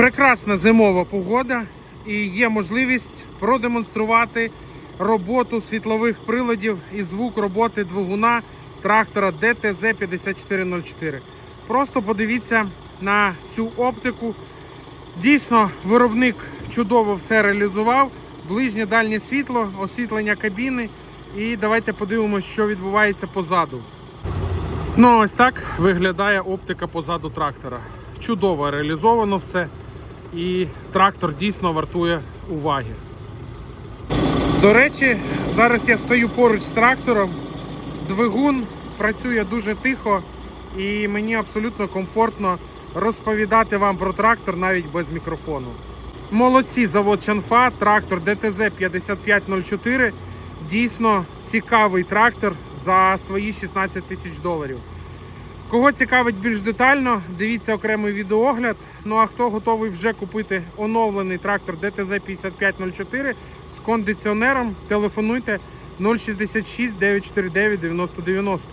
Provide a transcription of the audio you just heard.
Прекрасна зимова погода і є можливість продемонструвати роботу світлових приладів і звук роботи двигуна трактора DTZ 5404. Просто подивіться на цю оптику. Дійсно, виробник чудово все реалізував. Ближнє дальнє світло, освітлення кабіни. І давайте подивимося, що відбувається позаду. Ну, ось так виглядає оптика позаду трактора. Чудово реалізовано все. І трактор дійсно вартує уваги. До речі, зараз я стою поруч з трактором. Двигун працює дуже тихо і мені абсолютно комфортно розповідати вам про трактор навіть без мікрофону. Молодці, завод Чанфа, трактор ДТЗ 5504. Дійсно цікавий трактор за свої 16 тисяч доларів. Кого цікавить більш детально, дивіться окремий відеоогляд. Ну а хто готовий вже купити оновлений трактор ДТЗ 5504 з кондиціонером, телефонуйте 066 949 9090.